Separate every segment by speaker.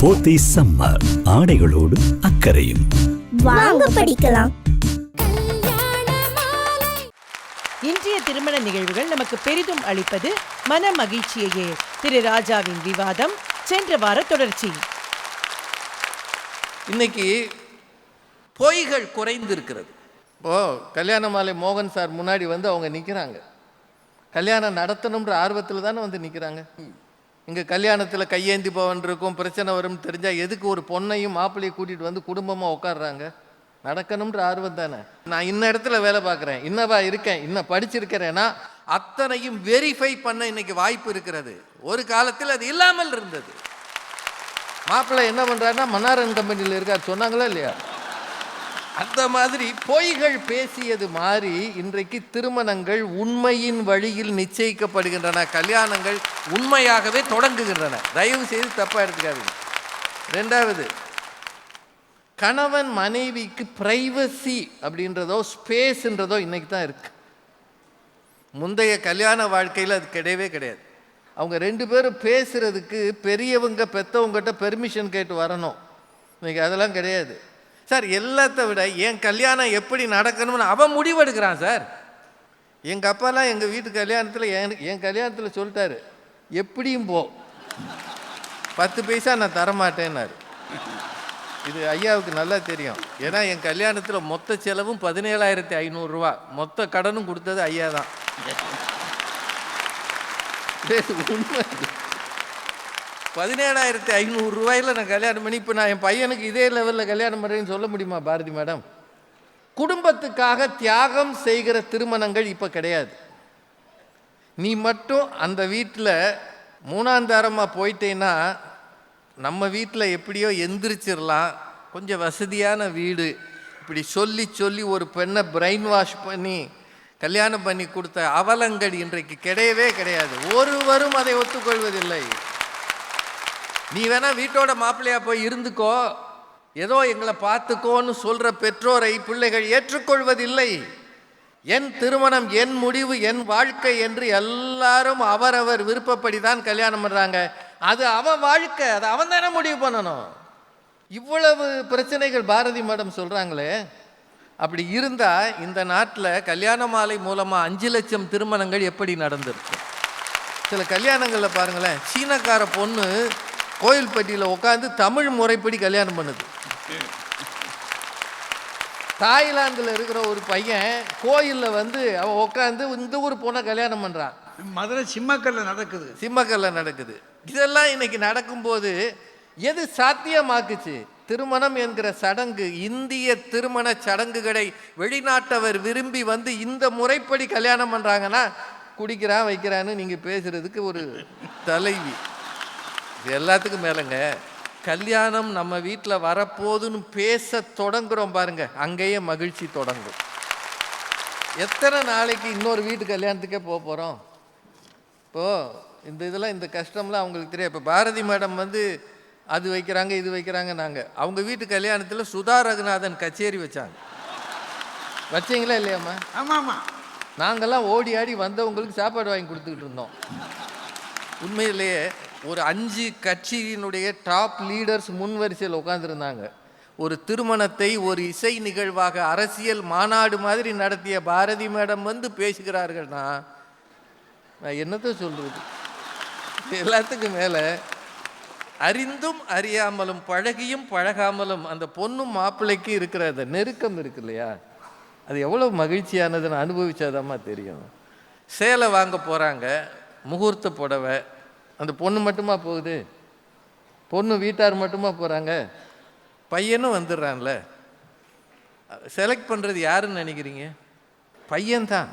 Speaker 1: போத்தி summer ஆடைகளோடு அக்கறையும்.
Speaker 2: வாங்க படிக்கலாம்.
Speaker 3: கல்யாண மாலை
Speaker 4: இன்றைய திருமண நிகழ்வுகள் நமக்கு பெரிதும் அளிப்பது மன மகிழ்ச்சியையே. திரு ராஜாவின் விவாதம் சென்ற வார தொடர்ச்சி.
Speaker 5: இன்னைக்கு பொய்கள் குறைந்திருக்கிறது. இப்போ கல்யாண மாலை மோகன் சார் முன்னாடி வந்து அவங்க நிற்கிறாங்க கல்யாணம் நடத்தணுன்ற ஆர்வத்தில் தானே வந்து நிற்கிறாங்க இங்கே கல்யாணத்தில் கையேந்தி போவன் இருக்கும் பிரச்சனை வரும்னு தெரிஞ்சால் எதுக்கு ஒரு பொண்ணையும் மாப்பிள்ளையும் கூட்டிகிட்டு வந்து குடும்பமாக உட்காடுறாங்க நடக்கணுன்ற ஆர்வம் தானே. நான் இன்ன இடத்துல வேலை பார்க்குறேன். இன்னவா இருக்கேன். இன்னும் படிச்சிருக்கிறேன்னா அத்தனையும் வெரிஃபை பண்ண இன்னைக்கு வாய்ப்பு இருக்கிறது. ஒரு காலத்தில் அது இல்லாமல் இருந்தது. மாப்பிள்ளை என்ன பண்ணுறாருன்னா மன்னாரன் கம்பெனியில் இருக்கார். சொன்னாங்களா இல்லையா? அந்த மாதிரி பொய்கள் பேசியது மாறி இன்றைக்கு திருமணங்கள் உண்மையின் வழியில் நிச்சயிக்கப்படுகின்றன. கல்யாணங்கள் உண்மையாகவே தொடங்குகின்றன. தயவு செய்து தப்பாக எடுத்துக்காதீங்க. ரெண்டாவது கணவன் மனைவிக்கு பிரைவசி அப்படின்றதோ ஸ்பேஸ்ன்றதோ இன்னைக்கு தான் இருக்கு. முந்தைய கல்யாண வாழ்க்கையில் அது கிடையவே கிடையாது. அவங்க ரெண்டு பேரும் பேசுறதுக்கு பெரியவங்க பெத்தவங்ககிட்ட பெர்மிஷன் கேட்டு வரணும். இன்னைக்கு அதெல்லாம் கிடையாது. சார் எல்லாத்த விட என் கல்யாணம் எப்படி நடக்கணும்னு அவன் முடிவெடுக்கிறான் சார். எங்கள் அப்பாலாம் எங்கள் வீட்டு கல்யாணத்தில் என் என் கல்யாணத்தில் சொல்லிட்டாரு எப்படியும் போ. பத்து பைசா நான் தரமாட்டேன்னாரு. இது ஐயாவுக்கு நல்லா தெரியும். ஏன்னா என் கல்யாணத்தில் மொத்த செலவும் பதினேழாயிரத்தி ஐநூறுரூவா மொத்த கடனும் கொடுத்தது ஐயா தான். உண்மை பதினேழாயிரத்தி ஐநூறு ரூபாயில் நான் கல்யாணம் பண்ணி இப்போ நான் என் பையனுக்கு இதே லெவலில் கல்யாணம் பண்ணுறேன்னு சொல்ல முடியுமா பாரதி மேடம்? குடும்பத்துக்காக தியாகம் செய்கிற திருமணங்கள் இப்போ கிடையாது. நீ மட்டும் அந்த வீட்டில் மூணாந்தாரமாக போயிட்டேன்னா நம்ம வீட்டில் எப்படியோ எந்திரிச்சிடலாம் கொஞ்சம் வசதியான வீடு. இப்படி சொல்லி சொல்லி ஒரு பெண்ணை பிரெயின் வாஷ் பண்ணி கல்யாணம் பண்ணி கொடுத்த அவலங்கள் இன்றைக்கு கிடையவே கிடையாது. ஒருவரும் அதை ஒத்துக்கொள்வதில்லை. நீ வேணா வீட்டோட மாப்பிள்ளையா போய் இருந்துக்கோ. ஏதோ எங்களை பார்த்துக்கோன்னு சொல்ற பெற்றோரை பிள்ளைகள் ஏற்றுக்கொள்வதில்லை. என் திருமணம் என் முடிவு என் வாழ்க்கை என்று எல்லாரும் அவரவர் விருப்பப்படி தான் கல்யாணம் பண்றாங்க. அது அவன் வாழ்க்கை அதை அவன் தானே முடிவு பண்ணணும். இவ்வளவு பிரச்சனைகள் பாரதி மேடம் சொல்றாங்களே. அப்படி இருந்தா இந்த நாட்டில் கல்யாண மாலை மூலமா அஞ்சு லட்சம் திருமணங்கள் எப்படி நடந்திருக்கு? சில கல்யாணங்களில் பாருங்களேன் சீனக்கார பொண்ணு கோயில்பட்டியில் உட்காந்து தமிழ் முறைப்படி கல்யாணம் பண்ணுது. தாய்லாந்தில் இருக்கிற ஒரு பையன் கோயிலில் வந்து அவன் உட்காந்து இந்த ஊர் பொண்ணை கல்யாணம் பண்ணுறான்
Speaker 6: மதுரை சிம்மக்கல்ல நடக்குது.
Speaker 5: சிம்மக்கல்ல நடக்குது. இதெல்லாம் இன்னைக்கு நடக்கும்போது எது சாத்தியமாக்குச்சு? திருமணம் என்கிற சடங்கு இந்திய திருமண சடங்குகளை வெளிநாட்டவர் விரும்பி வந்து இந்த முறைப்படி கல்யாணம் பண்றாங்கன்னா குடிக்கிறான் வைக்கிறான்னு நீங்க பேசுறதுக்கு ஒரு தலைவி. இது எல்லாத்துக்கும் மேலங்க. கல்யாணம் நம்ம வீட்டில் வரப்போகுதுன்னு பேச தொடங்குறோம் பாருங்க. அங்கேயே மகிழ்ச்சி தொடங்கும். எத்தனை நாளைக்கு இன்னொரு வீட்டு கல்யாணத்துக்கே போக போகிறோம் இப்போது இந்த இதெல்லாம் இந்த கஷ்டம்லாம் அவங்களுக்கு தெரியும் இப்போ பாரதி மேடம் வந்து அது வைக்கிறாங்க இது வைக்கிறாங்க நாங்கள் அவங்க வீட்டு கல்யாணத்தில் சுதா ரகுநாதன் கச்சேரி வச்சாங்க. வச்சீங்களா இல்லையாம்மா?
Speaker 6: ஆமாம் ஆமாம்
Speaker 5: நாங்கெல்லாம் ஓடி ஆடி வந்தவங்களுக்கு சாப்பாடு வாங்கி கொடுத்துக்கிட்டு இருந்தோம். உண்மையிலேயே ஒரு அஞ்சு கட்சியினுடைய டாப் லீடர்ஸ் முன் வரிசையில் உட்காந்துருந்தாங்க ஒரு திருமணத்தை ஒரு இசை நிகழ்வாக அரசியல் மாநாடு மாதிரி நடத்திய பாரதி மேடம் வந்து பேசுகிறார்கள்னா நான் என்னத்தை சொல்கிறது எல்லாத்துக்கும் மேலே அறிந்தும் அறியாமலும் பழகியும் பழகாமலும் அந்த பொண்ணும் மாப்பிள்ளைக்கு இருக்கிற அந்த நெருக்கம் இருக்கு இல்லையா? அது எவ்வளோ மகிழ்ச்சியானதுன்னு அனுபவிச்சாதாம்மா தெரியும். சேலை வாங்க போகிறாங்க முகூர்த்த புடவை அந்த பொண்ணு மட்டுமா போகுது? பொண்ணு வீட்டார் மட்டுமா போகிறாங்க பையனும் வந்துடுறான்ல. செலக்ட் பண்ணுறது யாருன்னு நினைக்கிறீங்க? பையன்தான்.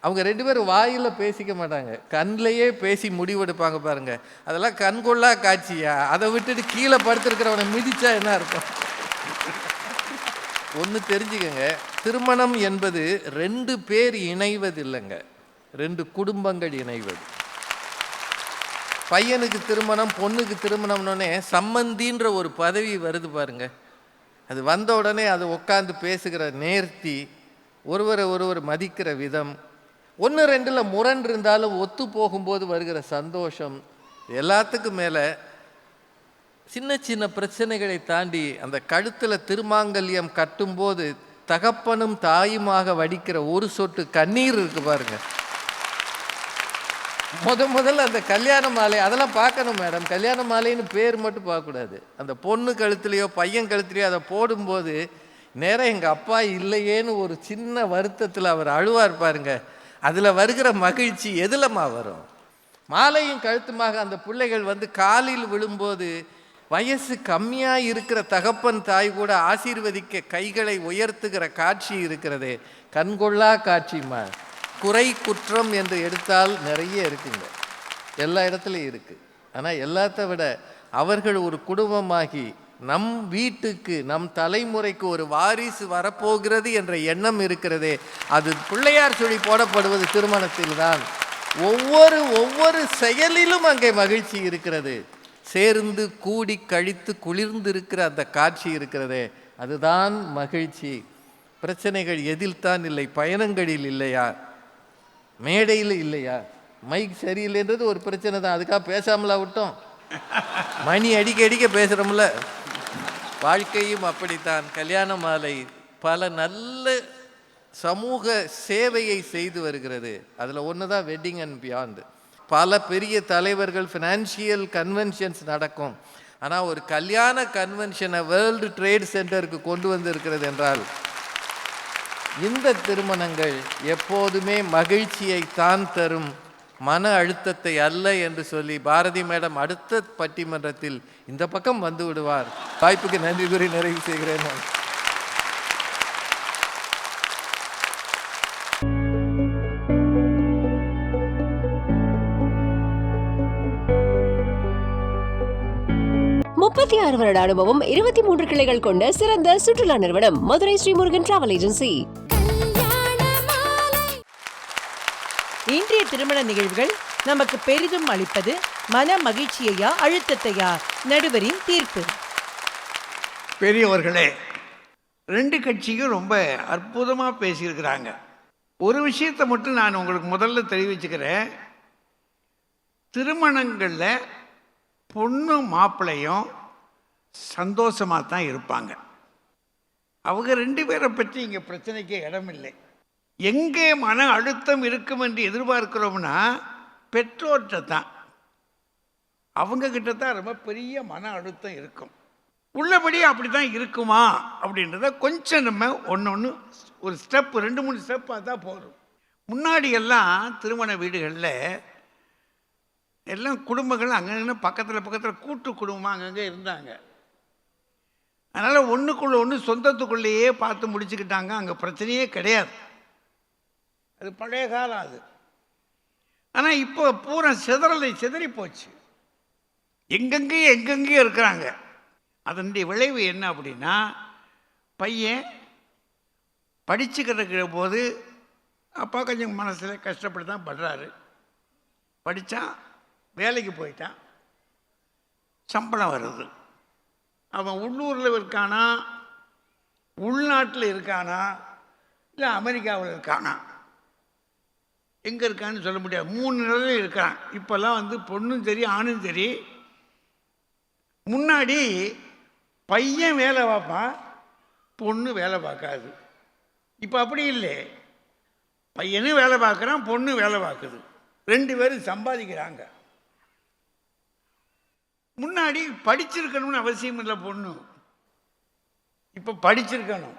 Speaker 5: அவங்க ரெண்டு பேரும் வாயில் பேசிக்க மாட்டாங்க. கண்ணிலேயே பேசி முடிவெடுப்பாங்க பாருங்க. அதெல்லாம் கண்கொள்ளா காட்சியா? அதை விட்டுட்டு கீழே படுத்திருக்கிறவனை மிதிச்சா என்ன அர்த்தம்? ஒன்று தெரிஞ்சுக்கங்க. திருமணம் என்பது ரெண்டு பேர் இணைவது இல்லைங்க ரெண்டு குடும்பங்கள் இணைவது. பையனுக்கு திருமணம் பொண்ணுக்கு திருமணம்னோடனே சம்மந்தின்ற ஒரு பதவி வருது பாருங்க. அது வந்த உடனே அது உட்காந்து பேசுகிற நேர்த்தி ஒருவரை ஒருவர் மதிக்கிற விதம் ஒன்று ரெண்டில் முரண் இருந்தாலும் ஒத்து போகும்போது வருகிற சந்தோஷம் எல்லாத்துக்கும் மேலே சின்ன சின்ன பிரச்சனைகளை தாண்டி அந்த கழுத்தில் திருமாங்கல்யம் கட்டும்போது தகப்பனும் தாயுமாக வடிக்கிற ஒரு சொட்டு கண்ணீர் இருக்கு பாருங்கள் முத முதல்ல அந்த கல்யாண மாலை அதெல்லாம் பார்க்கணும் மேடம். கல்யாண மாலைன்னு பேர் மட்டும் பார்க்கக்கூடாது. அந்த பொண்ணு கழுத்துலையோ பையன் கழுத்துலையோ அதை போடும்போது நேராக எங்கள் அப்பா இல்லையேன்னு ஒரு சின்ன வருத்தத்தில் அவர் அழுவார் பாருங்க. அதில் வருகிற மகிழ்ச்சி எதுலம்மா வரும்? மாலையும் கழுத்துமாக அந்த பிள்ளைகள் வந்து காலில் விழும்போது வயசு கம்மியாக இருக்கிற தகப்பன் தாய் கூட ஆசீர்வதிக்க கைகளை உயர்த்துகிற காட்சி இருக்கிறதே. கண்கொள்ளா காட்சிமா குறை குற்றம் என்று எடுத்தால் நிறைய இருக்குங்க. எல்லா இடத்துலையும் இருக்குது ஆனால் எல்லாத்த விட அவர்கள் ஒரு குடும்பமாகி நம் வீட்டுக்கு நம் தலைமுறைக்கு ஒரு வாரிசு வரப்போகிறது என்ற எண்ணம் இருக்கிறதே அது பிள்ளையார் சொல்லி போடப்படுவது திருமணத்தில்தான். ஒவ்வொரு ஒவ்வொரு செயலிலும் அங்கே மகிழ்ச்சி இருக்கிறது. சேர்ந்து கூடி கழித்து குளிர்ந்து இருக்கிற அந்த காட்சி இருக்கிறதே அதுதான் மகிழ்ச்சி. பிரச்சனைகள் எதில் தான் இல்லை பயணங்களில் இல்லையா? மேடையில் இல்லையா? மைக் சரியில்லைன்றது ஒரு பிரச்சனை தான். அதுக்காக பேசாமலா விட்டோம். மணி அடிக்க அடிக்க பேசுகிறோம்ல வாழ்க்கையும் அப்படித்தான். கல்யாண மாலை பல நல்ல சமூக சேவையை செய்து வருகிறது. அதில் ஒன்று தான் வெட்டிங் அண்ட் பியாண்டு பல பெரிய தலைவர்கள் ஃபினான்ஷியல் கன்வென்ஷன்ஸ் நடக்கும். ஆனால் ஒரு கல்யாண கன்வென்ஷனை வேர்ல்டு ட்ரேட் சென்டருக்கு கொண்டு வந்திருக்கிறது என்றால் இந்த திருமணங்கள் எப்போதுமே மகிழ்ச்சியை தான் தரும் மன அழுத்தத்தை அல்ல என்று சொல்லி பாரதி மேடம் அடுத்த பட்டிமன்றத்தில் இந்த பக்கம் வந்து விடுவார். வாய்ப்புக்கு நன்றி கூறி நிறைவு செய்கிறேன் நான்.
Speaker 7: முப்பத்தி ஆறு வருட அனுபவம் இருபத்தி மூன்று கிளைகள் கொண்ட சிறந்த சுற்றுலா நிறுவனம் மதுரை ஸ்ரீமுருகன் டிராவல் ஏஜென்சி
Speaker 4: இன்றைய திருமண நிகழ்வுகள் நமக்கு பெரிதும் அளிப்பது மன மகிழ்ச்சியையா அழுத்தத்தையா? நடுவரின் தீர்ப்பு.
Speaker 6: பெரியவர்களே ரெண்டு கட்சியும் ரொம்ப அற்புதமாக பேசியிருக்கிறாங்க. ஒரு விஷயத்தை மட்டும் நான் உங்களுக்கு முதல்ல தெரிவிச்சுக்கிறேன். திருமணங்களில் பொண்ணு மாப்பிள்ளையும் சந்தோஷமாக தான் இருப்பாங்க. அவங்க ரெண்டு பேரை பற்றி இங்கே பிரச்சனைக்கு இடமில்லை. எங்கே மன அழுத்தம் இருக்கும் என்று எதிர்பார்க்கிறோம்னா பெற்றோர்கிட்ட தான் அவங்கக்கிட்ட தான் ரொம்ப பெரிய மன அழுத்தம் இருக்கும். உள்ளபடி அப்படி தான் இருக்குமா? அப்படின்றத கொஞ்சம் நம்ம ஒன்று ஒன்று ஒரு ஸ்டெப் ரெண்டு மூணு ஸ்டெப்பாக தான் போதும். முன்னாடி எல்லாம் திருமண வீடுகளில் எல்லாம் குடும்பங்கள் அங்கங்கே பக்கத்தில் பக்கத்தில் கூட்டு குடும்பமாக அங்கங்கே இருந்தாங்க. அதனால் ஒன்றுக்குள்ளே ஒன்று சொந்தத்துக்குள்ளேயே பார்த்து முடிச்சுக்கிட்டாங்க. அங்கே பிரச்சனையே கிடையாது. அது பழைய காலம் அது. ஆனால் இப்போ பூரா சிதறலை சிதறி போச்சு எங்கெங்கேயும் எங்கெங்கேயும் இருக்கிறாங்க? அதனுடைய விளைவு என்ன அப்படின்னா பையன் படிச்சுக்கிற போது அப்பா கொஞ்சம் மனசில் கஷ்டப்பட்டு தான் படுறாரு. படித்தான் வேலைக்கு போயிட்டான். சம்பளம் வருது. அவன் உள்ளூரில் இருக்கானா? உள்நாட்டில் இருக்கானா? இல்லை அமெரிக்காவில் இருக்கானா? எங்கே இருக்கான்னு சொல்ல முடியாது. மூணு நிலையில் இருக்கான் இப்போல்லாம் வந்து பொண்ணும் சரி ஆணும் சரி. முன்னாடி பையன் வேலை பார்ப்பான் பொண்ணு வேலை பார்க்காது. இப்போ அப்படி இல்லை. பையனும் வேலை பார்க்குறான் பொண்ணு வேலை பார்க்குது. ரெண்டு பேரும் சம்பாதிக்கிறாங்க. முன்னாடி படிச்சிருக்கணும்னு அவசியம் இல்லை பொண்ணு. இப்போ படிச்சிருக்கணும்.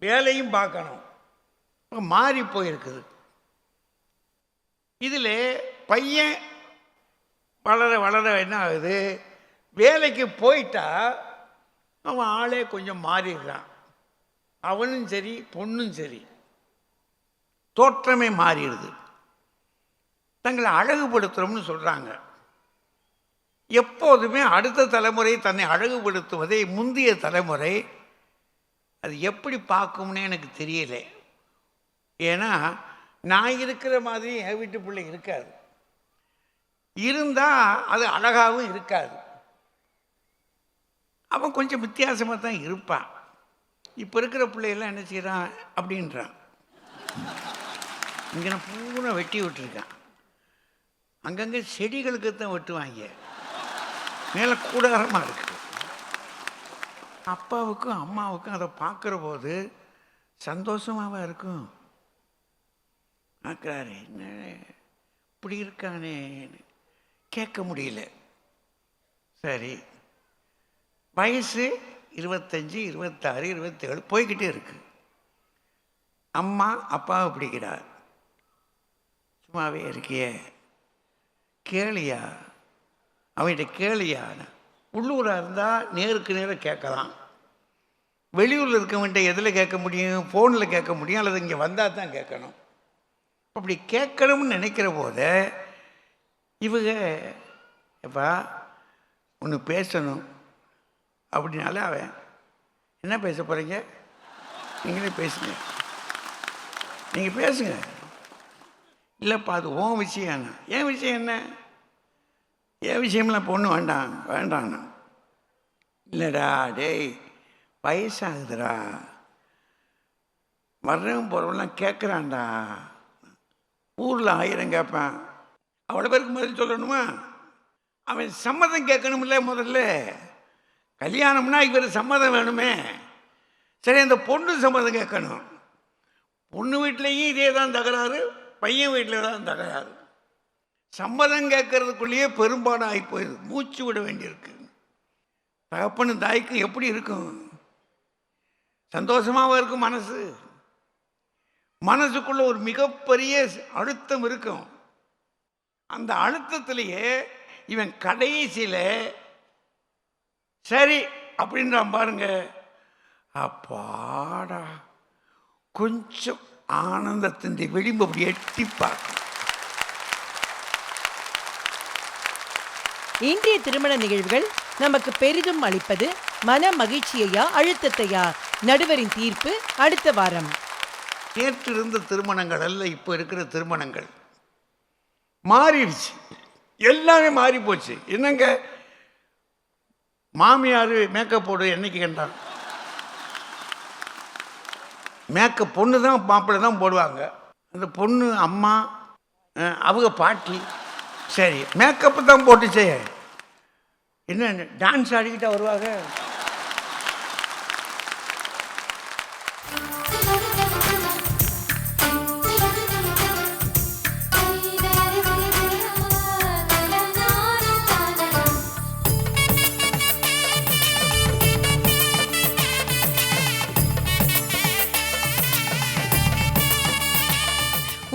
Speaker 6: வேலையும் பார்க்கணும். மாறி போயிருக்குது. இதில் பையன் வளர வளர என்ன ஆகுது? வேலைக்கு போயிட்டா அவன் ஆளே கொஞ்சம் மாறிடுறான். அவனும் சரி பொண்ணும் சரி. தோற்றமே மாறிடுது. தங்களை அழகுபடுத்துகிறோம்னு சொல்கிறாங்க எப்போதுமே அடுத்த தலைமுறை தன்னை அழகுபடுத்துவதை முந்தைய தலைமுறை. அது எப்படி பார்க்கும்னே எனக்கு தெரியல. ஏன்னா நான் இருக்கிற மாதிரி என் வீட்டு பிள்ளை இருக்காது. இருந்தால் அது அழகாகவும் இருக்காது. அவன் கொஞ்சம் வித்தியாசமாக தான் இருப்பான். இப்போ இருக்கிற பிள்ளையெல்லாம் என்ன செய்கிறான் அப்படின்றான். இங்கே நான் பூரா வெட்டி விட்டுருக்கான். அங்கங்கே செடிகளுக்கு தான் வெட்டுவாங்க. மேலே கூடாரமாக இருக்கு. அப்பாவுக்கும் அம்மாவுக்கும் அதை பார்க்குற போது சந்தோஷமாவா இருக்கும்? பார்க்குறாரு என்ன? இப்படி இருக்கானே? கேட்க முடியல. சரி. வயசு இருபத்தஞ்சி இருபத்தாறு இருபத்தேழு போய்கிட்டே இருக்கு. அம்மா அப்பாவை பிடிக்கிறார் சும்மாவே இருக்கியே. கேளியா? அவன்கிட்ட கேளியா? உள்ளூராக இருந்தால் நேருக்கு நேராக கேட்கலாம். வெளியூரில் இருக்கவன்கிட்ட எதில் கேட்க முடியும்? ஃபோனில் கேட்க முடியும்? அல்லது இங்கே வந்தால் தான் கேட்கணும். அப்படி கேட்கணும்னு நினைக்கிற போது இவங்க எப்பா ஒன்று பேசணும். அப்படின்னால அவன் என்ன பேச போகிறீங்க நீங்களே பேசுங்க. நீங்கள் பேசுங்க. இல்லைப்பா அது உன் விஷயம் என்ன? என் விஷயம் என்ன? என் விஷயம்லாம் பொண்ணு வேண்டாம் வேண்டாண்ணா இல்லைடா டேய் வயசாகுதுடா. வர்றவன் போகிறவன்லாம் கேட்குறான்டா. ஊரில் ஆயிரம் கேட்பேன். அவ்வளோ பேருக்கு முதல் சொல்லணுமா? அவன் சம்மதம் கேட்கணும்ல முதல்ல. கல்யாணம்னா இவர் சம்மதம் வேணுமே. சரி அந்த பொண்ணு சம்மதம் கேட்கணும். பொண்ணு வீட்லேயும் இதே தான் தகராறு பையன் வீட்டில் தான் தகராறு. சம்மதம் கேட்கறதுக்குள்ளேயே பெரும்பாடு ஆகி போயிடுது மூச்சு விட வேண்டியிருக்கு. தகப்பனு தாய்க்கு எப்படி இருக்கும்? சந்தோஷமாகவும் இருக்கும் மனசு. மனசுக்குள்ள ஒரு மிகப்பெரிய அழுத்தம் இருக்கும். அந்த அழுத்தத்திலேயே இவன் கடைசியில் சரி அப்படின்றான் பாருங்க. அப்பாடா கொஞ்சம் ஆனந்தத்தின் விளிம்பு அப்படி எட்டி பார்க்கும்
Speaker 4: இன்றைய திருமண நிகழ்வுகள் நமக்கு பெரிதும் அளிப்பது மன மகிழ்ச்சியையா அழுத்தத்தையா? நடுவரின் தீர்ப்பு அடுத்த வாரம்.
Speaker 6: நேற்று இருந்த திருமணங்கள் அல்ல இப்போ இருக்கிற திருமணங்கள். மாறிடுச்சு. எல்லாமே மாறி போச்சு என்னங்க? மாமியார் மேக்கப் போடு என்னைக்கு கண்டான் மேக்கப் பொண்ணு தான் மாப்பிள்ளை தான் போடுவாங்க. அந்த பொண்ணு அம்மா அவங்க பாட்டி. சரி மேக்கப்பு தான் போட்டுச்சே. என்ன டான்ஸ் ஆடிக்கிட்டா வருவாங்க?